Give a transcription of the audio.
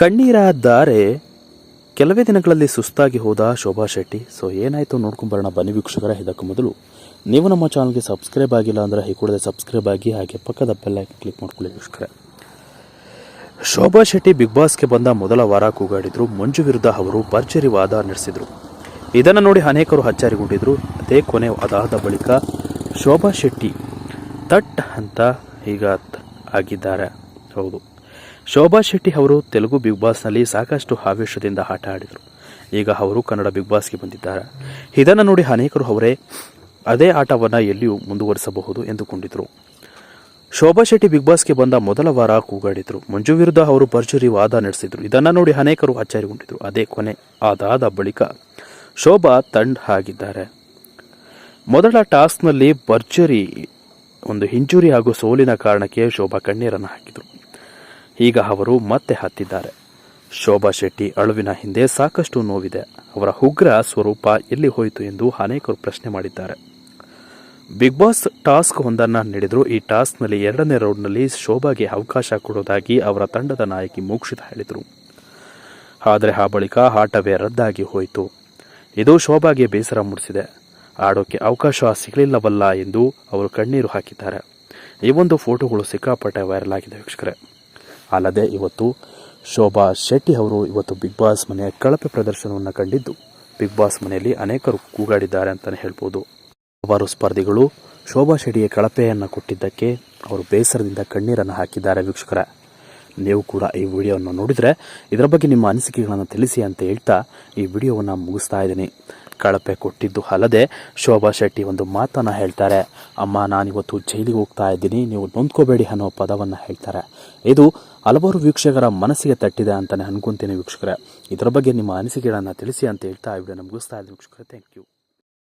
ಕಣ್ಣೀರ ದಾರೆ ಕೆಲವೇ ದಿನಗಳಲ್ಲಿ ಸುಸ್ತಾಗಿ ಹೋದ ಶೋಭಾ ಶೆಟ್ಟಿ. ಸೊ ಏನಾಯಿತು ನೋಡ್ಕೊಂಬರೋಣ ಬನ್ನಿ ವೀಕ್ಷಕರ, ಇದಕ್ಕೂ ಮೊದಲು ನೀವು ನಮ್ಮ ಚಾನಲ್ಗೆ ಸಬ್ಸ್ಕ್ರೈಬ್ ಆಗಿಲ್ಲ ಅಂದರೆ ಈ ಕೂಡಲೇ ಸಬ್ಸ್ಕ್ರೈಬ್ ಆಗಿ ಹಾಗೆ ಪಕ್ಕದ ಬೆಲ್ಲ ಕ್ಲಿಕ್ ಮಾಡ್ಕೊಳ್ಳಿ ವೀಕ್ಷಕರೇ. ಶೋಭಾ ಶೆಟ್ಟಿ ಬಿಗ್ ಬಾಸ್ಗೆ ಬಂದ ಮೊದಲ ವಾರ ಕೂಗಾಡಿದ್ರು. ಮಂಜು ವಿರುದ್ಧ ಅವರು ಭರ್ಜರಿ ವಾದ ನಡೆಸಿದ್ರು. ಇದನ್ನು ನೋಡಿ ಅನೇಕರು ಹಚ್ಚಾರಿಗೊಂಡಿದ್ರು ಅದೇ ಕೊನೆ ಅದಾದ ಬಳಿಕ ಶೋಭಾ ಶೆಟ್ಟಿ ತಟ್ ಅಂತ ಈಗ ಆಗಿದ್ದಾರೆ. ಹೌದು. ಶೋಭಾ ಶೆಟ್ಟಿ ಅವರು ತೆಲುಗು ಬಿಗ್ ಬಾಸ್ನಲ್ಲಿ ಸಾಕಷ್ಟು ಆವೇಶದಿಂದ ಆಟ ಆಡಿದರು. ಈಗ ಅವರು ಕನ್ನಡ ಬಿಗ್ ಬಾಸ್ಗೆ ಬಂದಿದ್ದಾರೆ. ಇದನ್ನು ನೋಡಿ ಅನೇಕರು ಅವರೇ, ಅದೇ ಆಟವನ್ನು ಎಲ್ಲಿಯೂ ಮುಂದುವರಿಸಬಹುದು ಎಂದುಕೊಂಡಿದ್ರು. ಶೋಭಾ ಶೆಟ್ಟಿ ಬಿಗ್ ಬಾಸ್ಗೆ ಬಂದ ಮೊದಲ ವಾರ ಕೂಗಾಡಿದ್ರು. ಮಂಜು ವಿರುದ್ಧ ಅವರು ಭರ್ಜರಿ ವಾದ ನಡೆಸಿದ್ರು. ಇದನ್ನು ನೋಡಿ ಅನೇಕರು ಅಚ್ಚರಿಗೊಂಡಿದ್ರು ಅದೇ ಕೊನೆ ಅದಾದ ಬಳಿಕ ಶೋಭಾ ತಂಡ್ ಆಗಿದ್ದಾರೆ. ಮೊದಲ ಟಾಸ್ಕ್ನಲ್ಲಿ ಭರ್ಜರಿ, ಒಂದು ಹಿಂಜುರಿ ಹಾಗೂ ಸೋಲಿನ ಕಾರಣಕ್ಕೆ ಶೋಭಾ ಕಣ್ಣೀರನ್ನು ಹಾಕಿದರು. ಈಗ ಅವರು ಮತ್ತೆ ಹತ್ತಿದ್ದಾರೆ. ಶೋಭಾ ಶೆಟ್ಟಿ ಅಳುವಿನ ಹಿಂದೆ ಸಾಕಷ್ಟು ನೋವಿದೆ. ಅವರ ಉಗ್ರ ಸ್ವರೂಪ ಎಲ್ಲಿ ಹೋಯಿತು ಎಂದು ಅನೇಕರು ಪ್ರಶ್ನೆ ಮಾಡಿದ್ದಾರೆ. ಬಿಗ್ ಬಾಸ್ ಟಾಸ್ಕ್ ಒಂದನ್ನು ನೀಡಿದ್ರು. ಈ ಟಾಸ್ಕ್ನಲ್ಲಿ ಎರಡನೇ ರೌಂಡ್ನಲ್ಲಿ ಶೋಭಾಗೆ ಅವಕಾಶ ಕೊಡೋದಾಗಿ ಅವರ ತಂಡದ ನಾಯಕಿ ಮೋಕ್ಷಿತ ಹೇಳಿದರು. ಆದರೆ ಆ ಬಳಿಕ ಆಟವೇ ರದ್ದಾಗಿ ಹೋಯಿತು. ಇದು ಶೋಭಾಗೆ ಬೇಸರ ಮೂಡಿಸಿದೆ. ಆಡೋಕೆ ಅವಕಾಶ ಸಿಗಲಿಲ್ಲವಲ್ಲ ಎಂದು ಅವರು ಕಣ್ಣೀರು ಹಾಕಿದ್ದಾರೆ. ಈ ಒಂದು ಫೋಟೋಗಳು ಸಿಕ್ಕಾಪಟ್ಟೆ ವೈರಲ್ ಆಗಿದೆ ವೀಕ್ಷಕರೇ. ಅಲ್ಲದೆ ಇವತ್ತು ಶೋಭಾ ಶೆಟ್ಟಿ ಅವರು ಇವತ್ತು ಬಿಗ್ ಬಾಸ್ ಮನೆಯ ಕಳಪೆ ಪ್ರದರ್ಶನವನ್ನು ಕಂಡಿದ್ದು. ಬಿಗ್ ಬಾಸ್ ಮನೆಯಲ್ಲಿ ಅನೇಕರು ಕೂಗಾಡಿದ್ದಾರೆ ಅಂತಲೇ ಹೇಳ್ಬೋದು. ಹಲವಾರು ಸ್ಪರ್ಧಿಗಳು ಶೋಭಾ ಶೆಟ್ಟಿಗೆ ಕಳಪೆಯನ್ನು ಕೊಟ್ಟಿದ್ದಕ್ಕೆ ಅವರು ಬೇಸರದಿಂದ ಕಣ್ಣೀರನ್ನು ಹಾಕಿದ್ದಾರೆ ವೀಕ್ಷಕರ. ನೀವು ಕೂಡ ಈ ವಿಡಿಯೋವನ್ನು ನೋಡಿದರೆ ಇದರ ಬಗ್ಗೆ ನಿಮ್ಮ ಅನಿಸಿಕೆಗಳನ್ನು ತಿಳಿಸಿ ಅಂತ ಹೇಳ್ತಾ ಈ ವಿಡಿಯೋವನ್ನು ಮುಗಿಸ್ತಾ ಇದ್ದೀನಿ. ಕಳಪೆ ಕೊಟ್ಟಿದ್ದು ಅಲ್ಲದೆ ಶೋಭಾ ಶೆಟ್ಟಿ ಒಂದು ಮಾತನ್ನು ಹೇಳ್ತಾರೆ, ಅಮ್ಮ, ನಾನಿವತ್ತು ಜೈಲಿಗೆ ಹೋಗ್ತಾ ಇದ್ದೀನಿ, ನೀವು ನೊಂದ್ಕೋಬೇಡಿ ಅನ್ನೋ ಪದವನ್ನು ಹೇಳ್ತಾರೆ. ಇದು ಹಲವಾರು ವೀಕ್ಷಕರ ಮನಸ್ಸಿಗೆ ತಟ್ಟಿದೆ ಅಂತಲೇ ಅನ್ಕೊಂತೀನಿ ವೀಕ್ಷಕರೇ. ಇದರ ಬಗ್ಗೆ ನಿಮ್ಮ ಅನಿಸಿಕೆಗಳನ್ನು ತಿಳಿಸಿ ಅಂತ ಹೇಳ್ತಾ ವಿಡಿಯೋ ಮುಗಿಸ್ತಾ ಇದ್ದೀನಿ ವೀಕ್ಷಕರೇ. Thank you.